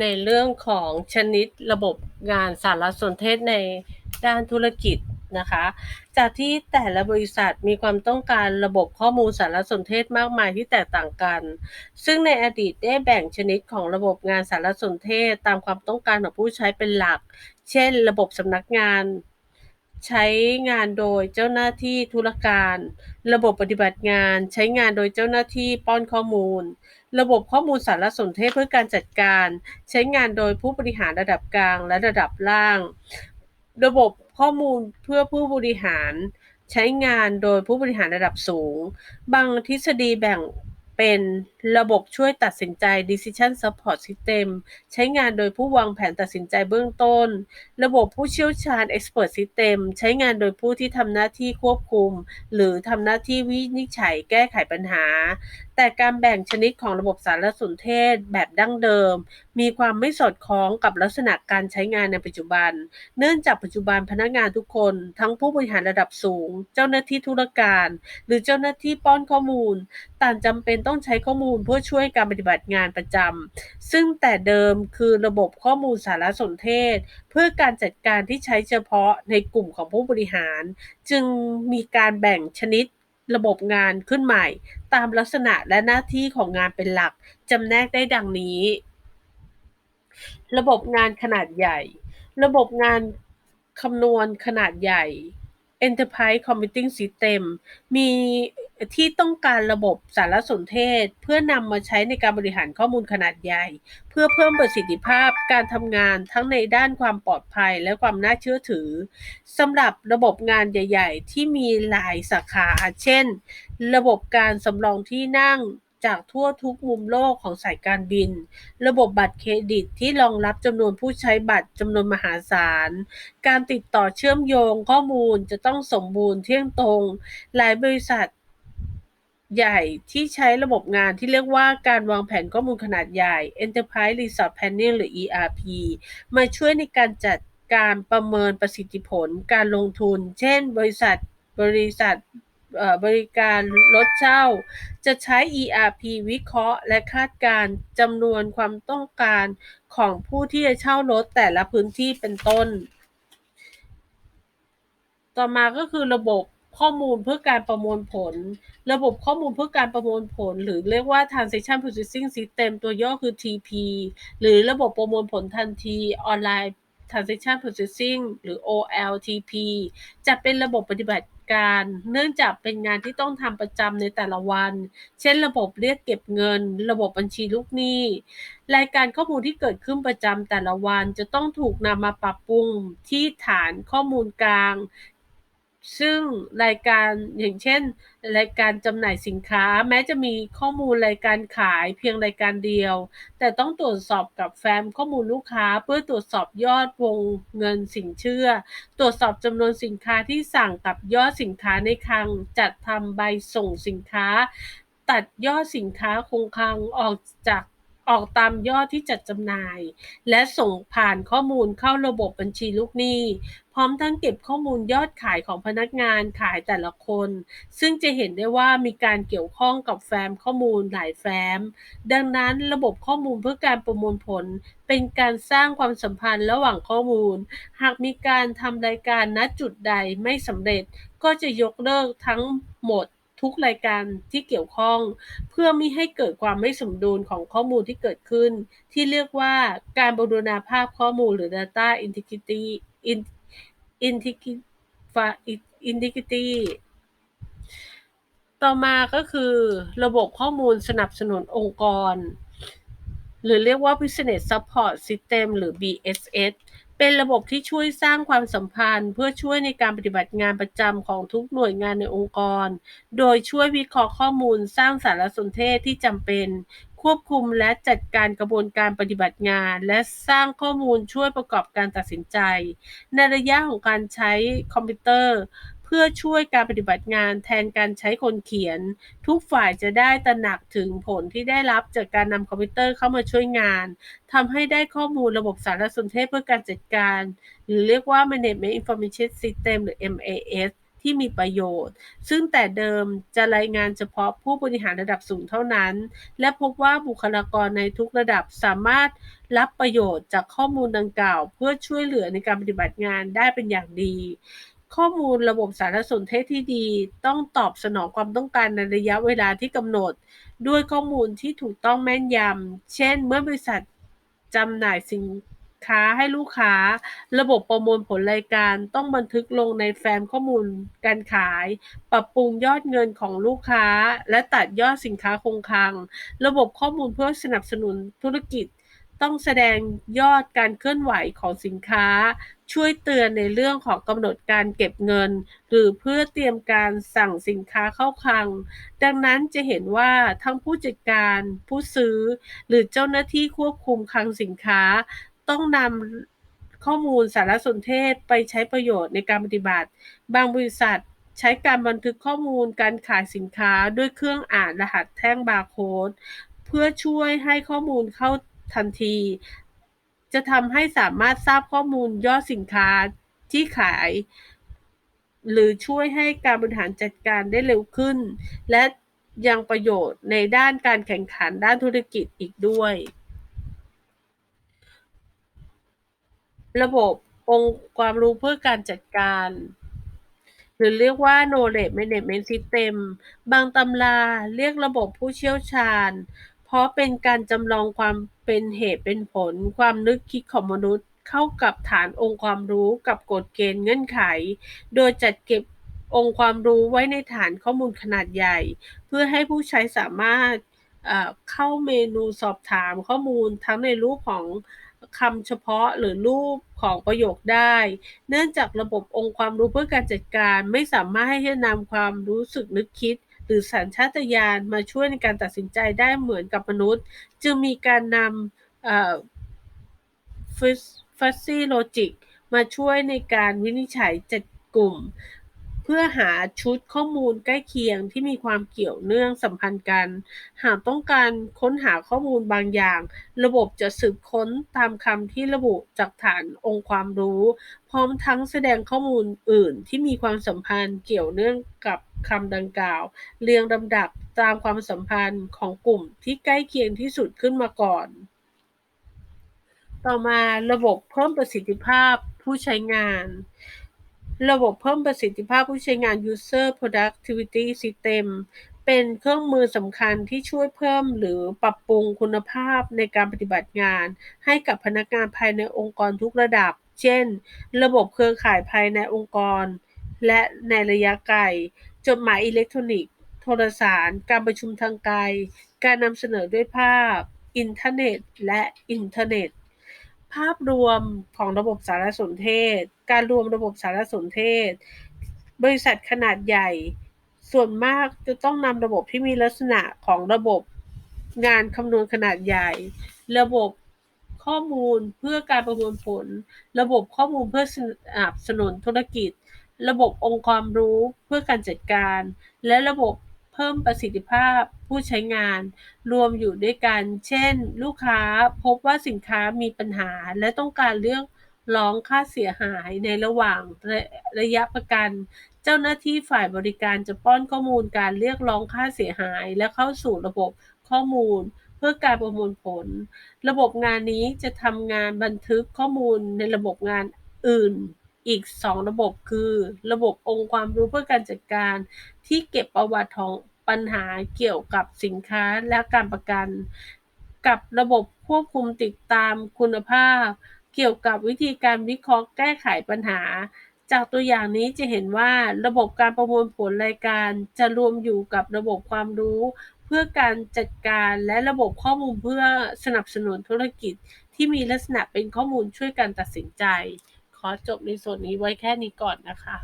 ในเรื่องของชนิดระบบงานสารสนเทศในด้านธุรกิจนะคะ จากที่แต่ละบริษัทมีความต้องการระบบข้อมูลสารสนเทศมากมายที่แตกต่างกัน ซึ่งในอดีตได้แบ่งชนิดของระบบงานสารสนเทศ ตามความต้องการของผู้ใช้เป็นหลัก เช่น ระบบสำนักงาน ใช้งานโดยเจ้าหน้าที่ธุรการ ระบบปฏิบัติงาน ใช้งานโดยเจ้าหน้าที่ป้อนข้อมูล ระบบข้อมูลสารสนเทศเพื่อการจัดการ ใช้งานโดยผู้บริหารระดับกลางและระดับล่าง ระบบข้อมูลเพื่อผู้บริหาร ใช้งานโดยผู้บริหารระดับสูง บางทฤษฎีแบ่งเป็นระบบช่วยตัดสินใจ decision support system ใช้งานโดยผู้วางแผนตัดสินใจเบื้องต้น ระบบผู้เชี่ยวชาญ expert system ใช้งานโดยผู้ที่ทำหน้าที่ควบคุม หรือทำหน้าที่วินิจฉัยแก้ไขปัญหา แต่การแบ่งชนิดของระบบสารสนเทศแบบดั้งเดิม มีความไม่สอดคล้องกับลักษณะการใช้งานในปัจจุบัน เนื่องจากปัจจุบันพนักงานทุกคน ทั้งผู้บริหารระดับสูง เจ้าหน้าที่ธุรการ หรือเจ้าหน้าที่ป้อนข้อมูล ต่างจำเป็นต้องใช้ข้อมูลูลเพื่อช่วยการปฏิบัติงานประจำซึ่งแต่เดิมคือระบบข้อมูลสารสนเทศ เพื่อการจัดการที่ใช้เฉพาะในกลุ่มของผู้บริหาร จึงมีการแบ่งชนิดระบบงานขึ้นใหม่ ตามลักษณะและหน้าที่ของงานเป็นหลักจำแนกได้ดังนี้ ระบบงานขนาดใหญ่ ระบบงานคำนวณขนาดใหญ่ Enterprise Computing System มี ที่ต้องการระบบสารสนเทศ เพื่อนำมาใช้ในการบริหารข้อมูลขนาดใหญ่ เพื่อเพิ่มประสิทธิภาพการทำงานทั้งในด้านความปลอดภัยและความน่าเชื่อถือสำหรับระบบงานใหญ่ ๆ ที่มีหลายสาขา เช่น ระบบการสำรองที่นั่งจากทั่วทุกมุมโลกของสายการบิน ระบบบัตรเครดิตที่รองรับจำนวนผู้ใช้บัตรจำนวนมหาศาล การติดต่อเชื่อมโยงข้อมูลจะต้องสมบูรณ์เที่ยงตรง หลายบริษัท ใหญ่ที่ใช้ระบบงานที่เรียกว่าการวางแผนข้อมูลขนาดใหญ่ Enterprise Resource Planning หรือ ERP มาช่วยในการจัดการประเมินประสิทธิผลการลงทุน เช่น บริษัทบริษัทบริการรถเช่า จะใช้ ERP วิเคราะห์ และคาดการจำนวนความต้องการของผู้ที่จะเช่ารถแต่ละพื้นที่เป็นต้น ต่อมาก็คือระบบ ข้อมูลเพื่อการประมวลผล ระบบข้อมูลเพื่อการประมวลผล หรือเรียกว่า Transaction Processing System ตัวย่อคือ TP หรือระบบประมวลผลทันทีออนไลน์ Transaction Processing หรือ OLTP จะเป็นระบบปฏิบัติการเนื่องจากเป็นงานที่ต้องทำประจำในแต่ละวัน เช่น ระบบเรียกเก็บเงิน ระบบบัญชีลูกหนี้ รายการข้อมูลที่เกิดขึ้นประจำแต่ละวันจะต้องถูกนำมาปรับปรุงที่ฐานข้อมูลกลาง ซึ่งรายการอย่างเช่น รายการจำหน่ายสินค้า แม้จะมีข้อมูลรายการขายเพียงรายการเดียว แต่ต้องตรวจสอบกับแฟ้มข้อมูลลูกค้า เพื่อตรวจสอบยอดวงเงินสินเชื่อ ตรวจสอบจำนวนสินค้าที่สั่งกับยอดสินค้าในคลังจัดทำใบส่งสินค้า ตัดยอดสินค้าคงคลังออกจาก ออกตามยอดที่จัดจำหน่าย และส่งผ่านข้อมูลเข้าระบบบัญชีลูกหนี้ พร้อมทั้งเก็บข้อมูลยอดขายของพนักงานขายแต่ละคน ซึ่งจะเห็นได้ว่ามีการเกี่ยวข้องกับแฟ้มข้อมูลหลายแฟ้ม ดังนั้นระบบข้อมูลเพื่อการประมวลผล เป็นการสร้างความสัมพันธ์ระหว่างข้อมูล หากมีการทำรายการณจุดใดไม่สำเร็จ ก็จะยกเลิกทั้งหมด ทุกรายการที่เกี่ยวข้อง เพื่อไม่ให้เกิดความไม่สมดุลของข้อมูลที่เกิดขึ้น ที่เรียกว่าการบูรณาภาพข้อมูลหรือ data integrity integrity ต่อมาก็คือระบบข้อมูลสนับสนุนองค์กร หรือเรียกว่า Business Support System หรือ BSS เป็นระบบที่ช่วยสร้างความสัมพันธ์ เพื่อช่วยในการปฏิบัติงานประจำของทุกหน่วยงานในองค์กร โดยช่วยวิเคราะห์ข้อมูลสร้างสารสนเทศที่จำเป็น ควบคุมและจัดการกระบวนการปฏิบัติงาน และสร้างข้อมูลช่วยประกอบการตัดสินใจ ในระยะของการใช้คอมพิวเตอร์ พื่อช่วยการปฏิบัติงานแทนการใช้คนเขียน ทุกฝ่ายจะได้ตระหนักถึงผลที่ได้รับจากการนำคอมพิวเตอร์เข้ามาช่วยงานทำให้ได้ข้อมูลระบบสารสนเทศเพื่อการจัดการ หรือเรียกว่า Management Information System หรือ MAS ที่มีประโยชน์ ซึ่งแต่เดิมจะรายงานเฉพาะผู้บริหารระดับสูงเท่านั้น และพบว่าบุคลากรในทุกระดับสามารถรับประโยชน์จากข้อมูลดังกล่าว เพื่อช่วยเหลือในการปฏิบัติงานได้เป็นอย่างดี ข้อมูลระบบสารสนเทศที่ดีต้องตอบสนองความต้องการในระยะเวลาที่กำหนด ด้วยข้อมูลที่ถูกต้องแม่นยำ เช่น เมื่อบริษัทจำหน่ายสินค้าให้ลูกค้า ระบบประมวลผลรายการต้องบันทึกลงในแฟ้มข้อมูลการขาย ปรับปรุงยอดเงินของลูกค้า และตัดยอดสินค้าคงคลัง ระบบข้อมูลเพื่อสนับสนุนธุรกิจ ต้องแสดงยอดการเคลื่อนไหวของสินค้า ช่วยเตือนในเรื่องของกำหนดการเก็บเงิน หรือเพื่อเตรียมการสั่งสินค้าเข้าคลัง ดังนั้นจะเห็นว่าทั้งผู้จัดการ ผู้ซื้อ หรือเจ้าหน้าที่ควบคุมคลังสินค้า ต้องนำข้อมูลสารสนเทศไปใช้ประโยชน์ในการปฏิบัติ บางบริษัทใช้การบันทึกข้อมูลการขายสินค้าด้วยเครื่องอ่านรหัสแท่งบาร์โค้ดเพื่อช่วยให้ข้อมูลเข้าทันที จะทำให้สามารถทราบข้อมูลยอดสินค้าที่ขาย หรือช่วยให้การบริหารจัดการได้เร็วขึ้น และยังประโยชน์ในด้านการแข่งขันด้านธุรกิจอีกด้วย ระบบองค์ความรู้เพื่อการจัดการ หรือเรียกว่า knowledge management system บางตำราเรียกระบบผู้เชี่ยวชาญ เพราะเป็นการจำลองความ เป็นเหตุเป็นผล ความนึกคิดของมนุษย์ เข้ากับฐานองค์ความรู้กับกฎเกณฑ์เงื่อนไข โดยจัดเก็บองค์ความรู้ไว้ในฐานข้อมูลขนาดใหญ่ เพื่อให้ผู้ใช้สามารถเข้าเมนูสอบถามข้อมูลทั้งในรูปของคำเฉพาะหรือรูปของประโยคได้ เนื่องจากระบบองค์ความรู้เพื่อการจัดการไม่สามารถให้นำความรู้สึกนึกคิด หรือสัญชาตญาณมาช่วยในการตัดสินใจได้เหมือนกับมนุษย์ จึงมีการนำฟัซซี่โลจิกมาช่วยในการวินิจฉัยจัดกลุ่ม เพื่อหาชุดข้อมูลใกล้เคียงที่มีความเกี่ยวเนื่องสัมพันธ์กัน หากต้องการค้นหาข้อมูลบางอย่าง ระบบจะสืบค้นตามคำที่ระบุจากฐานองค์ความรู้ พร้อมทั้งแสดงข้อมูลอื่นที่มีความสัมพันธ์เกี่ยวเนื่องกับ คำดังกล่าว เรียงลำดับตามความสัมพันธ์ของกลุ่มที่ใกล้เคียงที่สุดขึ้นมาก่อน ต่อมาระบบเพิ่มประสิทธิภาพผู้ใช้งาน ระบบเพิ่มประสิทธิภาพผู้ใช้งาน User Productivity System เป็นเครื่องมือสำคัญที่ช่วยเพิ่มหรือปรับปรุงคุณภาพในการปฏิบัติงาน ให้กับพนักงานภายในองค์กรทุกระดับ เช่น ระบบเครือข่ายภายในองค์กร และในระยะไกล จดหมายอิเล็กทรอนิกส์ โทรสาร การประชุมทางไกล การนำเสนอด้วยภาพ อินเทอร์เน็ต และอินเทอร์เน็ต ภาพรวมของระบบสารสนเทศ การรวมระบบสารสนเทศ บริษัทขนาดใหญ่ ส่วนมากจะต้องนำระบบที่มีลักษณะของระบบงานคำนวณขนาดใหญ่ ระบบข้อมูลเพื่อการประมวลผล ระบบข้อมูลเพื่อสนับสนุนธุรกิจ ระบบองค์ความรู้เพื่อการจัดการ และระบบเพิ่มประสิทธิภาพผู้ใช้งาน รวมอยู่ด้วยกัน เช่น ลูกค้าพบว่าสินค้ามีปัญหา และต้องการเรื่องร้องค่าเสียหายในระหว่างระระยะประกัน เจ้าหน้าที่ฝ่ายบริการจะป้อนข้อมูลการเรียกร้องค่าเสียหาย และเข้าสู่ระบบข้อมูล เพื่อการประมวลผล ระบบงานนี้จะทำงานบันทึกข้อมูลในระบบงานอื่น อีก 2 ระบบคือ ระบบองค์ความรู้เพื่อการจัดการ ที่เก็บประวัติของปัญหาเกี่ยวกับสินค้าและการประกัน กับระบบควบคุมติดตามคุณภาพ เกี่ยวกับวิธีการวิเคราะห์แก้ไขปัญหา จากตัวอย่างนี้จะเห็นว่าระบบการประมวลผลรายการจะรวมอยู่กับระบบความรู้ เพื่อการจัดการและระบบข้อมูลเพื่อสนับสนุนธุรกิจ ที่มีลักษณะเป็นข้อมูลช่วยการตัดสินใจ ขอจบในส่วนนี้ไว้แค่นี้ก่อนนะคะ